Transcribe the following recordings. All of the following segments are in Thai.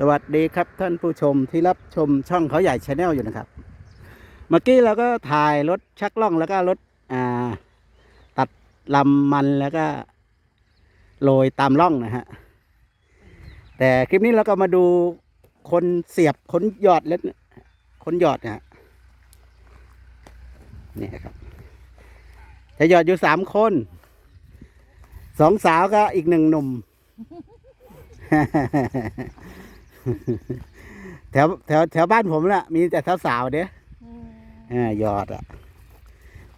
สวัสดีครับท่านผู้ชมที่รับชมช่องเขาใหญ่ชาแนลอยู่นะครับ เมื่อกี้เราก็ถ่ายรถชักล่องแล้วก็รถอ่าตัดลำมันแล้วก็โรยตามร่องนะฮะ แต่คลิปนี้เราก็มาดูคนเสียบคนหยอดแล้วคนหยอดนะฮะนี่ครับจะหยอดอยู่สามคน สองสาวก็อีกหนึ่งหนุ่ม แถวแถวแถวบ้านผมน่ะมีแต่สาวๆเด้อ่าหยอดอะ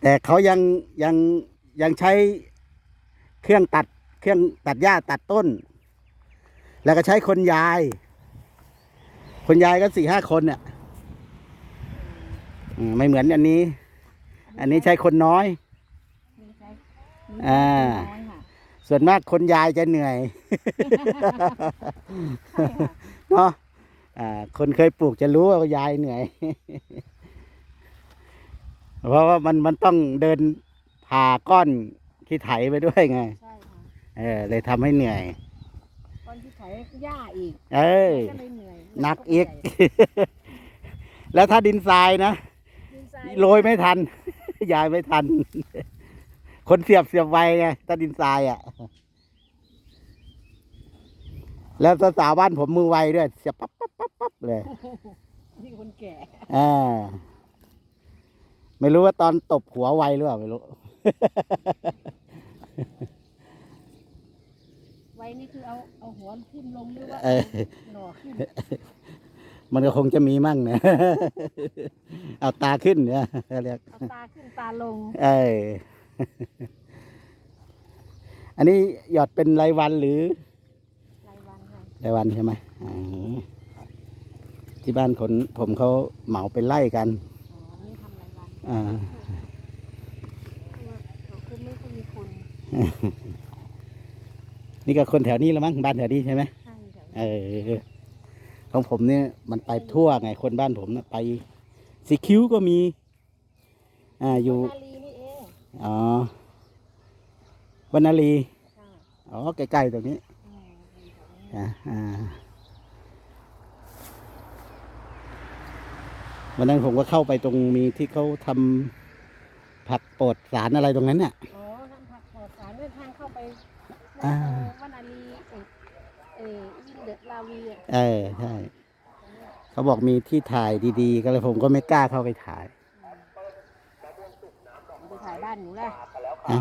แต่เขายังยังยังใช้เครื่องตัดเครื่องตัดหญ้าตัดต้น แล้วก็ใช้คนยาย คนยายก็สี่ห้าคนเนี่ยอืมไม่เหมือนอันนี้ อันนี้ใช้คนน้อยอ่าส่วนมากคนยายจะเหนื่อย เนาะอ่าคนเคยปลูกจะรู้ว่ายายเหนื่อย เพราะว่ามันมันต้องเดินผ่าก้อนขี้ไถไปด้วยไงใช่ค่ะเออเลยทำให้เหนื่อยตอนที่ไถหญ้าอีกเออก็เลยเหนื่อยหนักอีก แล้วถ้าดินทรายนะดินทรายโรยไม่ทัน ยายไม่ทัน คนเสียบเสียบไวไงถ้าดินทรายอะ แล้วสาวๆบ้านผมมือไวด้วยเสียบปั๊บปั๊บปั๊บปั๊บเลยนี่คนแก่อ่าไม่รู้ว่าตอนตบหัวไวหรือเปล่าไม่รู้ ไว้นี่คือเอาเอาหัวทิ่มลงหรือว่าเออหน่อขึ้นมันก็คงจะมีมั่งเนี่ยเอาตาขึ้นเนี่ยเขาเรียกเอาตาขึ้นตาลง เอออันนี้หยอดเป็นรายวันหรือราย วันค่ะรายวันใช่ไหมอืมที่บ้านคนผมเขาเหมาเป็นไล่กันอ๋อนี่ทำรายวันอ่าคือว่าเขาคือไม่ค่อยมีคนนี่ก็คนแถวนี้ละมั้งบ้านแถวนี้ใช่ไหมใช่ค่ะเออของผมเนี่ยมันไปทั่วไงคนบ้านผมนะไปสีคิ้วก็มี อ่าอยู่นาลีนี่เองอ๋อวันนาลีค่ะอ๋อใกล้ๆตรงนี้ วันนั้นผมก็เข้าไปตรงมีที่เขาทำผักโปรดสารอะไรตรงนั้นเนี่ยอ๋อทำผักปลอดสารเดินทางเข้าไปอ่าวันาลีเอกเออวินเดอร์ลาวีอะเออใช่เขาบอกมีที่ถ่ายดีๆ ก็เลยผมก็ไม่กล้าเข้าไปถ่ายผมไปถ่ายบ้านหนูแหละฮะ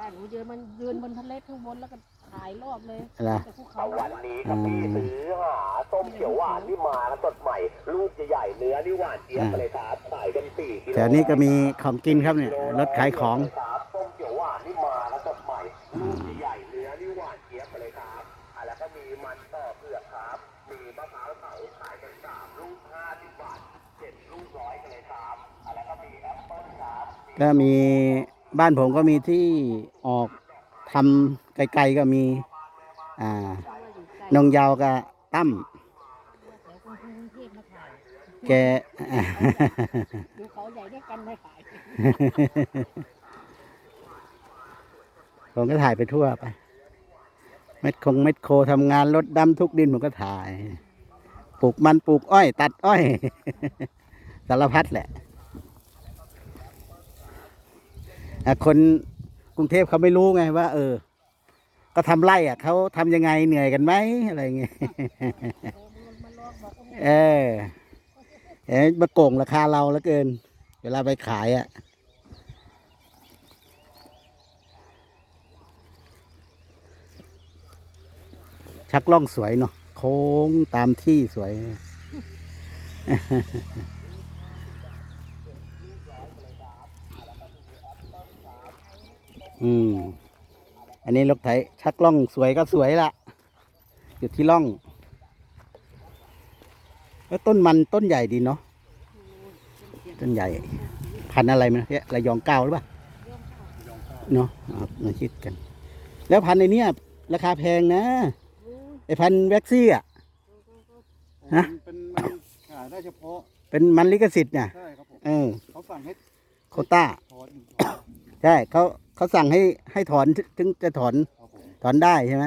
บ้านหนูยืนมันยืนบนทะเลข้างบนแล้วก็ ถ่ายรอบเลยอะไรแต่ภูเขาวันนี้ครับพี่ซื้อหาส้มเขียวหวานที่มาสดใหม่ ลูกใหญ่ๆเนื้อนี่หวานเจี๊ยบไปเลยครับขายกันสี่กิโลแถวนี้ก็มีของกินครับเนี่ยรถขายของครับส้มเขียวหวานที่มาแล้วสดใหม่ลูกใหญ่ๆเนื้อนี่หวานเจี๊ยบไปเลยครับอะแล้วก็มีมันต่อเผือกครับมีมะพร้าวเผาขายกันสามลูกห้าสิบบาทเจ็ดลูกร้อยกันเลยครับอะแล้วก็มีแอปเปิ้ลครับก็มีบ้านผมก็มีที่ออก ทำไกลๆก็มีอ่านงยาวกับตั้มแกดูเขาใหญ่ด้วยกันไม่ถ่ายผมก็ถ่ายไปทั่วไปเม็ดคงเม็ดโคทำงานรถดำทุกดินผมก็ถ่าย ปลูกมันปลูกอ้อย ตัดอ้อยสารพัดแหละคน กรุงเทพเขาไม่รู้ไงว่า เออ ก็ทำไร่อะเขาทำยังไงเหนื่อยกันไหมอะไรเงี้ยมันลอกบอกว่าเออเอ๊ะมาโกงราคาเราแล้วเกิน เวลาไปขายอะชักล่องสวยเนาะโค้งตามที่สวย อืม อันนี้รถไถชักล่องสวยก็สวยละอยู่ที่ล่อง แล้วต้นมันต้นใหญ่ดีเนาะ ต้นใหญ่ พันธุ์อะไรมันเนี่ยระยองเก้าหรือเปล่า เนาะเอามาคิดกัน แล้วพันธุ์ในเนี้ยราคาแพงนะ ไอพันธุ์แว็กซี่อะ ฮะ เป็นมันขายได้เฉพาะ เป็นมันลิขสิทธิ์เนี่ยใช่ครับผมเออเขาสั่งให้โควต้าถอนใช่เขา เขาสั่งให้ให้ถอนถึงจะถอนถอนได้ใช่ไหม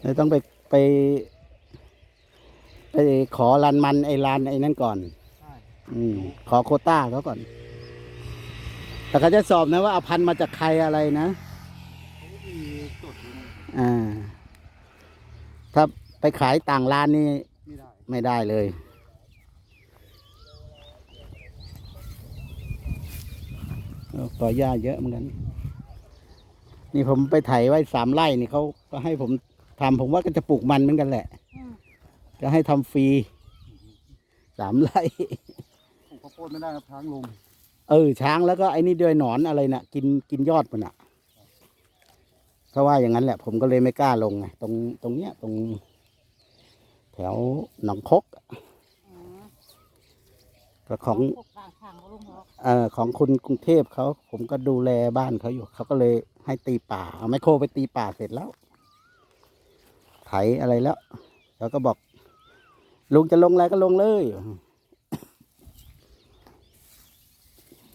เลยต้องไปไป ไปขอลานมันไอ้ลานไอ้นั่นก่อนอืมขอโคต้าเขาก่อน แต่เขาจะสอบนะว่าเอาพันมาจากใครอะไรนะอ่าถ้าไปขายต่างลานนี่ ไม่ได้ไม่ได้เลยเออต่อย่าเยอะเหมือนกัน นี่ผมไปไถไว้สามไร่นี่เขาก็ให้ผมทำผมว่าก็จะปลูกมันเหมือนกันแหละอืมจะให้ทำฟรีสามไร่ปลูกข้าวโพดไม่ได้ครับช้างลงเออช้างแล้วก็ไอ้นี่ด้วยหนอนอะไรนะ่ะ กินกินยอดมันอะเขาว่าอย่างนั้นแหละ ผมก็เลยไม่กล้าลงไงตรงตรงเนี้ยตรงแถ วหนองคกอะอ๋อก็ของพวกทางทางเขาลงหรอกเอ่อของคุณกรุงเทพเขาผมก็ดูแลบ้านเขาอยู่เขาก็เลยให้ตีป่า เอาไมโครไปตีป่าเสร็จแล้ว ไถอะไรแล้วเขาก็บอก ลุงจะลงอะไรก็ลงเลย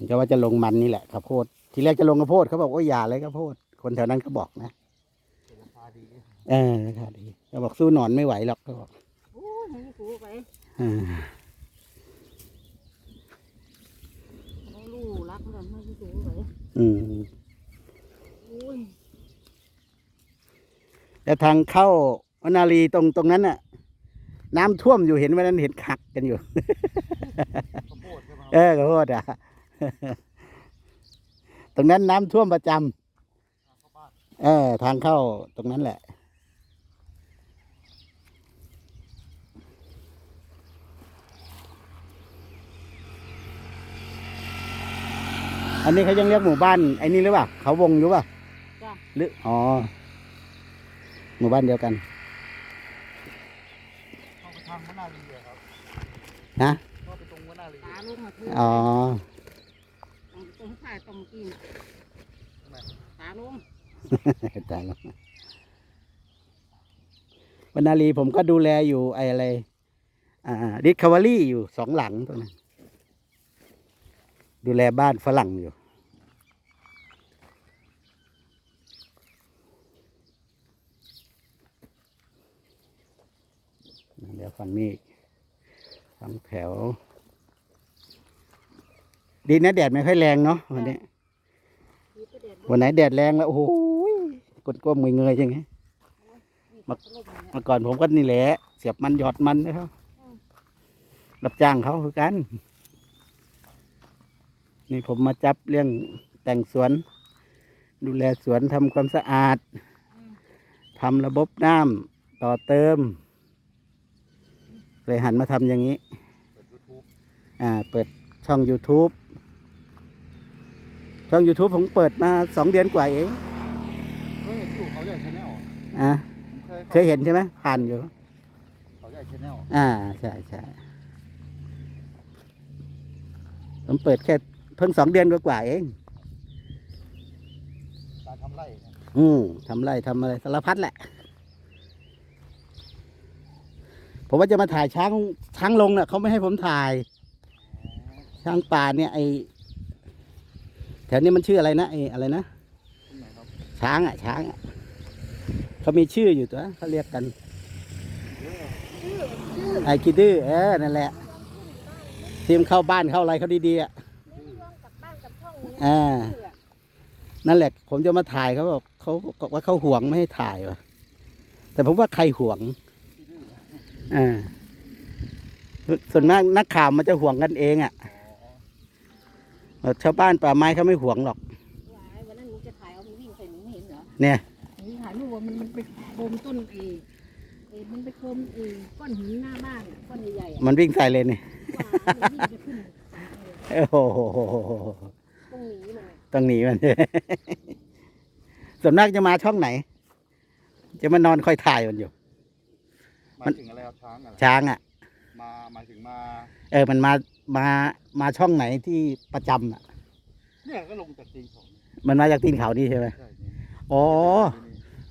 ก็ว่าจะลงมันนี่แหละข้าวโพดทีแรกจะลงข้าวโพดเขาบอกว่าอย่าเลยข้าวโพดคนแถวนั้นเขาบอกนะเป็นราคาดีเออราคาดีเขาบอกสู้หนอนไม่ไหวหรอกเขาบอกโอ้ย ให้กูไปอ่าเขาลู่รักมันให้กูไปอืมโอ้ยแต่ทางเข้าวนาลีตรงตรงนั้นน่ะ น้ำท่วมอยู่เห็นวันนั้นเห็นขักกันอยู่ข้าวโพดใช่ไหมครับเออขอโทษอะ ตรงนั้นน้ำท่วมประจำเข้าบ้านเออ ทางเข้าตรงนั้นแหละ อันนี้เขายังเรียกหมู่บ้านไอ้นี่หรือเปล่าเขาวงอยู่ป่ะจ้ะ หรืออ๋อหมู่บ้านเดียวกันเข้าไปทางวนาลีอะครับนะเข้าไปตรงวนาลีตาลงมาคืออ๋อตรงตรงฝ่ายตรงกินทำไมตาลงตายแล้ววรรณาลีผมก็ดูแลอยู่ไอ้อะไร อ่าดิคาวารี่อยู่สองหลังตัวนั้น ดูแลบ้านฝรั่งอยู่ เดี๋ยวฝั่งนี้ฝั่งแถว ดีนะแดดไม่ค่อยแรงเนาะวันนี้มีประเด็นวันไหนแดดแรงแล้ว โอ้โหกดก้มเงยๆอย่างเงี้ยมีพัดลมเนี่ยเมื่อก่อนผมก็นี่แหละ เสียบมันหยอดมันนะครับรับจ้างเขาคือกัน นี่ผมมาจับเรื่องแต่งสวน ดูแลสวนทำความสะอาดทำระบบน้ำต่อเติม เลยหันมาทำอย่างนี้เปิดยูทูบอ่า เปิดช่อง YouTube ช่อง YouTube ผมเปิดมาสองเดือนกว่าเองเฮ้ยที่อยู่เขาใหญ่ชาแนลอะเคยเคยเห็นใช่ไหมผ่านอยู่ เขาใหญ่ชาแนลอ่า ใช่ใช่ผมเปิดแค่ เพิ่งสองเดือนกว่าๆเองการทำไร่เนี่ยอืมทำไรทำอะไรสารพัดแหละ ผมว่าจะมาถ่ายช้างช้างลงเน่ะเขาไม่ให้ผมถ่าย ช้างป่าเนี่ยไอแถวนี้มันชื่ออะไรนะไออะไรนะตรงไหนครับช้างอะช้างอะเขามีชื่ออยู่ตัวเขาเรียกกัน ไอ้คิดดื้อเออนั่นแหละทีมเข้าบ้านเข้าอะไรเขาดีๆอะกับบ้านกับช่ องนี้อ่า นั่นแหละ ผมจะมาถ่ายเขาบอกเขาบอกว่าเขาห่วงไม่ให้ถ่ายว่ะแต่ผมว่าใครห่วงอ่าส่วนมากนักข่าวมันจะห่วงกันเองอะชาวบ้านป่าไม้เขาไม่ห่วงหรอกวายวันนั้นหนูจะถ่ายเอามันวิ่งใส่หนูไม่เห็นเหรอเนี่ยหนูถ่ายรูปว่ามันมันไปโคมต้นเอเอมันไปโคมเอก้อนหินหน้าบ้านอะก้อนใหญ่ๆอะมันวิ่งใส่เลยเนี่ยว่ามันวิ่งจะขึ้นเออโอ้โห ต้องหนีมันอะต้องหนีมันส่วนมากจะมาช่องไหน จะมานอนคอยถ่ายมันอยู่หมายถึงอะไรครับช้างอะไรช้างอะ มาหมายถึงมา เออ มันมามามาช่องไหนที่ประจำอะ เนี่ยก็ลงจากตีนเขามันมาจากตีนเขานี่ใช่ไหมใช่นี่อ๋อ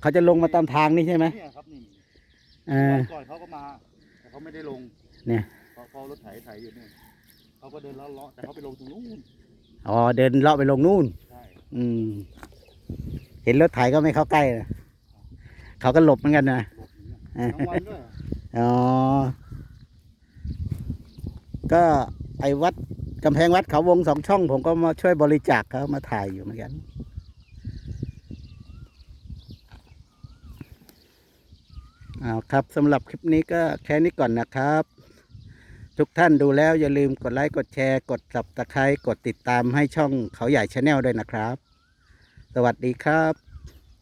เขาจะลงมาตามทางนี่ใช่ไหมเนี่ยครับนี่เออก่อนเขาก็มา แต่เขาไม่ได้ลง เนี่ยพอพอรถไถไถอยู่เนี่ยเขาก็เดินเลาะๆแต่เขาไปลงตรงนู้น อ๋อเดินเลาะไปลงนู่นใช่อืม เห็นรถไถก็ไม่เข้าใกล้นะเขาก็หลบเหมือนกันนะหลบหนีทั้งวันด้วยอ๋อ ก็ไอ้วัดกำแพงวัดเขาวงสองช่อง ผมก็มาช่วยบริจาคเขามาถ่ายอยู่เหมือนกัน เอาครับสำหรับคลิปนี้ก็แค่นี้ก่อนนะครับ ทุกท่านดูแล้วอย่าลืมกดไลค์กดแชร์ กดสับตะไคร้กดติดตามให้ช่องเขาใหญ่ชาแนลด้วยนะครับ สวัสดีครับ